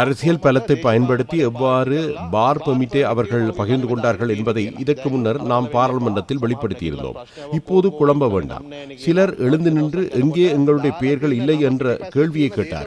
அரசியல் பலத்தை பயன்படுத்தி எவ்வாறு பார் பெர்மிட்டை அவர்கள் பகிர்ந்து கொண்டார்கள் என்பதை இதற்கு முன்னர் நாம் பாராளுமன்றத்தில் வெளிப்படுத்தியிருந்தோம். இப்போது குழம்ப வேண்டாம். சிலர் எழுந்து நின்று எங்கே எங்களுடைய பெயர்கள் இல்லை என்ற கேள்வியை கேட்டார்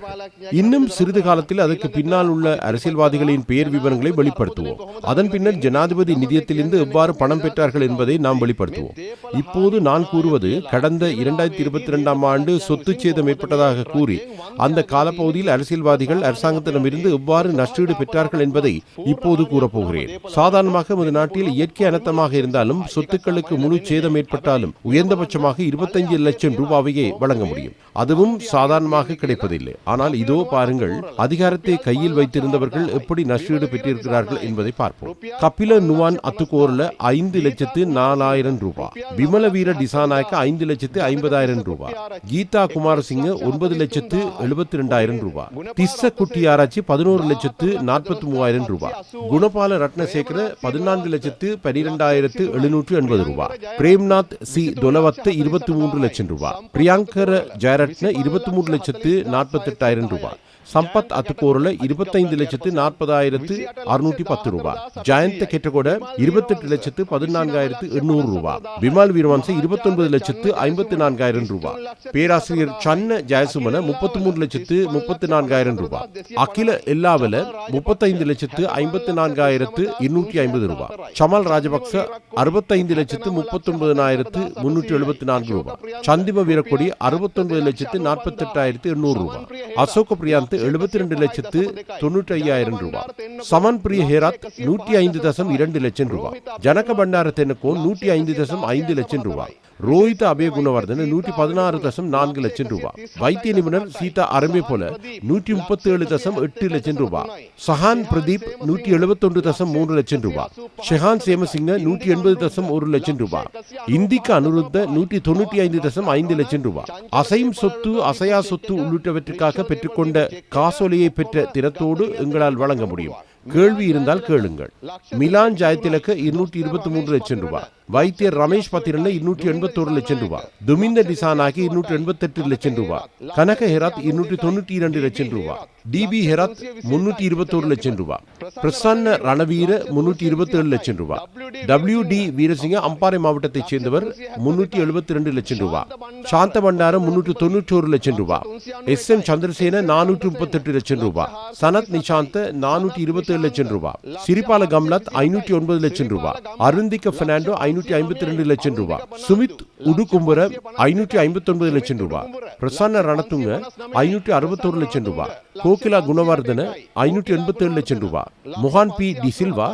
இன்னும் சிறிது காலத்தில் அதற்கு பின்னால் உள்ள அரசியல்வாதிகளின் பெயர் விவரங்களை வெளிப்படுத்துவோம். அதன் பின்னர் ஜனாதிபதி நிதியத்திலிருந்து எவ்வாறு பணம் பெற்றார்கள் என்பதை நாம் வெளிப்படுத்துவோம். இப்போது நான் கூறுவது கடந்த இரண்டாயிரத்தி இருபத்தி இரண்டாம் ஆண்டு சொத்து சேதம் ஏற்பட்டதாக கூறி அந்த பகுதியில் அரசியல்வாதிகள் அரசாங்கத்திடமிருந்து எவ்வாறு நஷ்டீடு பெற்றார்கள் என்பதை இப்போது கூறப்போகிறேன். சாதாரணமாக நமது நாட்டில் இயற்கை அனர்த்தமாக இருந்தாலும் சொத்துக்களுக்கு முழு சேதம் ஏற்பட்டாலும் உயர்ந்தபட்சமாக இருபத்தஞ்சு லட்சம் ரூபாவையே வழங்க முடியும். அதுவும் சாதாரணமாக கிடைப்பதில்லை. ஆனால் இதோ பாருங்கள் அதிகாரத்தை கையில் வைத்திருந்தவர்கள் எப்படி நஷ்டீடு பெற்றிருக்கிறார்கள் என்பதை பார்ப்போம். கபில நுவான் அத்துக்கோரில் ஐந்து லட்சத்து நாலாயிரம் ரூபாய் விமல வீர டிசாநாயக்க ஐந்து லட்சத்து ஐம்பதாயிரம் ரூபாய் கீதா குமாரசிங்க ஒன்பது லட்சத்து எழுபத்தி ரெண்டாயிரம் ரூபாய் திஸ்ஸ குட்டி ஆராய்ச்சி பதினோரு லட்சத்து நாற்பத்தி மூவாயிரம் ரூபாய் குணபால ரத்னசேகர பதினான்கு லட்சத்து பனிரெண்டாயிரத்து எழுநூற்று எண்பது ரூபாய் பிரேம்நாத் சி. தொலவத்த இருபத்தி மூன்று லட்சம் ரூபாய் பிரியாங்கர ஜெயரட்ன இருபத்தி மூன்று லட்சத்து நாற்பத்தி எட்டாயிரம் ரூபாய் சம்பத் அத்துக்கோரில் இருபத்தைந்து லட்சத்து நாற்பதாயிரத்து அறுநூற்றி பத்து ரூபாய் ஜெயந்த கெட்டகோட இருபத்தெட்டு லட்சத்து பதினான்காயிரத்து எண்ணூறு ரூபாய் விமல் வீரவன்ச இருபத்தொன்பது லட்சத்து ஐம்பத்தி நான்காயிரம் ரூபாய் பேராசிரியர் சன்ன ஜெயசுமன முப்பத்தி மூன்று லட்சத்து முப்பத்தி நான்காயிரம் ரூபாய். அகில எல்லாவல முப்பத்தைந்து லட்சத்து ஐம்பத்தி நான்காயிரத்து இருநூற்றி ஐம்பது ரூபாய். சமல் ராஜபக்ச அறுபத்தைந்து லட்சத்து முப்பத்தொன்பதாயிரத்து முன்னூற்றி எழுபத்தி நான்கு ரூபாய். சந்திம வீரக்கொடி அறுபத்தொன்பது லட்சத்து நாற்பத்தி எட்டாயிரத்து எண்ணூறு ரூபாய். அசோக பிரியாந்த் எழுபத்தி ரெண்டு லட்சத்து தொண்ணூற்றி ஐயாயிரம் ரூபாய். சமன் பிரிய ஹேராத் நூற்றி ஐந்து தசம் இரண்டு லட்சம் ரூபாய். ஜனக பண்டார தெனக்கோ நூற்றி ஐந்து தசம் ஐந்து லட்சம் ரூபாய். ரோஹித் அபய குணவர்தன நூற்றி பதினாறு தசம் நான்கு லட்சம் ரூபாய் வைத்திய நிபுணர் சீதா அரம்பே போல நூற்றி முப்பத்தி ஏழு தசம் எட்டு லட்சம் ரூபாய் சஹான் பிரதீப் நூற்றி எழுபத்தொன்று தசம் மூன்று லட்சம் ரூபாய் ஷெஹான் சேமசிங்க நூற்றி எண்பது தசம் ஒரு லட்சம் ரூபாய் இந்திக்கு அனுருத்த நூற்றி தொண்ணூற்றி ஐந்து தசம் ஐந்து லட்சம் ரூபாய் அசையும் சொத்து அசையா சொத்து உள்ளிட்டவற்றுக்காக பெற்றுக்கொண்ட காசோலையை பெற்ற திறத்தோடு எங்களால் வழங்க முடியும். கேள்வி இருந்தால் கேளுங்கள். மிலான் ஜாயத்திலக்கு இருநூற்றி இருபத்தி மூன்று லட்சம் ரூபாய் வைத்தியர் ரமேஷ் பத்திரன இருநூற்றி எண்பத்தோரு லட்சம் ரூபாய் துமிந்த டிசானாகி இருநூற்றி எண்பத்தெட்டு லட்சம் ரூபாய் கனக ஹெராத் இருநூற்றி தொண்ணூற்றி இரண்டு லட்சம் ரூபாய் டிபி ஹெரத் முன்னூற்றி இருபத்தோரு லட்சம் ரூபா பிரசன்ன ரணவீர முன்னூற்றி இருபத்தேழு லட்சம் ரூபா டபிள்யூ டி வீரசிங்க அம்பாறை மாவட்டத்தைச் சேர்ந்தவர் முன்னூற்றி எழுபத்தி ரெண்டு லட்சம் ரூபா சாந்த பண்டாரம் முன்னூற்றி தொண்ணூற்றி ஒரு லட்சம் ரூபா எஸ் எம் சந்திரசேன நானூற்றி முப்பத்தெட்டு லட்சம் ரூபா சனத் நிஷாந்த நானூற்றி இருபத்தி ஏழு லட்சம் ரூபா சிரிபால கம்லத் ஐநூற்றி ஒன்பது லட்சம் ரூபா அருந்திக்க பெர்னாண்டோ ஐநூற்றி ஐம்பத்தி ரெண்டு லட்சம் ரூபாய் சுமித் உடுகும்புர ஐநூற்றி ஐம்பத்தி ஒன்பது லட்சம் ரூபாய் பிரசன்ன ரணத்துங்க ஐநூற்றி அறுபத்தோரு லட்சம் ரூபாய் கோகிலா குணவர்தன ஐநூற்றி எண்பத்தி ஏழு லட்சம் ரூபாய் மொஹான் பி. டி. சில்வா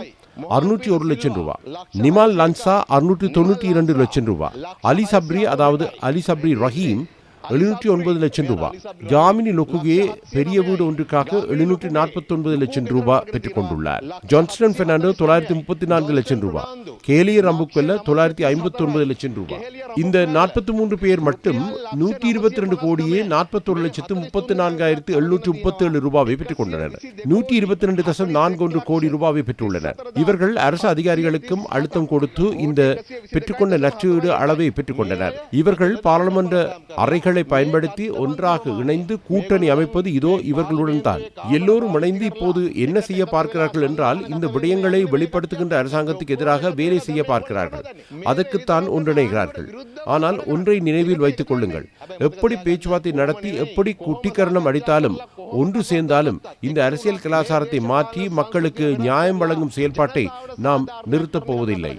அறுநூற்றி ஒரு லட்சம் ரூபாய் நிமால் லன்சா அறுநூற்றி தொண்ணூற்றி இரண்டு லட்சம் ரூபாய் அலி சப்ரி அதாவது அலி சப்ரி ரஹீம் எழுநூற்றி ஒன்பது லட்சம் ரூபாய் ஜாமினி லொக்குகே பெரிய வீடு ஒன்றுக்காக எழுநூற்றி நாற்பத்தி ஒன்பது லட்சம் ரூபாய் பெற்றுக் கொண்டுள்ளார் ஜான்ஸ்டன் பெர்னாண்டோ தொள்ளாயிரத்தி முப்பத்தி நான்கு லட்சம் ரூபாய் கேலிய ரம்புக்கல்ல தொள்ளாயிரத்தி ஐம்பத்தி ஒன்பது லட்சம் ரூபாய் இந்த நாற்பத்தி மூன்று பேர் மட்டும் நூற்றி இருபத்தி ரெண்டு கோடியே நாற்பத்தொரு லட்சத்து முப்பத்தி நான்காயிரத்து எழுநூற்றி முப்பத்தி ஏழு ரூபாவை பெற்றுக் கொண்டனர் நூற்றி இருபத்தி ரெண்டு தசம் நான்கு ஒன்று கோடி ரூபாவை பெற்றுள்ளனர். இவர்கள் அரசு அதிகாரிகளுக்கும் அழுத்தம் கொடுத்து இந்த பெற்றுக்கொண்ட நஷ்டஈடு அளவை பெற்றுக் கொண்டனர் இவர்கள் பாராளுமன்ற அறைகள் பயன்படுத்தி ஒன்றாக இணைந்து கூட்டணி அமைப்பது இதோ இவர்களுடன் தான் எல்லோரும் இணைந்து இப்போது என்ன செய்ய பார்க்கிறார்கள் என்றால் இந்த விடயங்களை வெளிப்படுத்துகின்ற அரசாங்கத்துக்கு எதிராக வேலை செய்ய பார்க்கிறார்கள். அதற்குத்தான் ஒன்றிணைகிறார்கள். ஆனால் ஒன்றை நினைவில் வைத்துக் கொள்ளுங்கள். எப்படி பேச்சுவார்த்தை நடத்தி எப்படி குட்டிக்கரணம் அடித்தாலும் ஒன்று சேர்ந்தாலும் இந்த அரசியல் கலாச்சாரத்தை மாற்றி மக்களுக்கு நியாயம் வழங்கும் செயல்பாட்டை நாம் நிறுத்தப் போவதில்லை.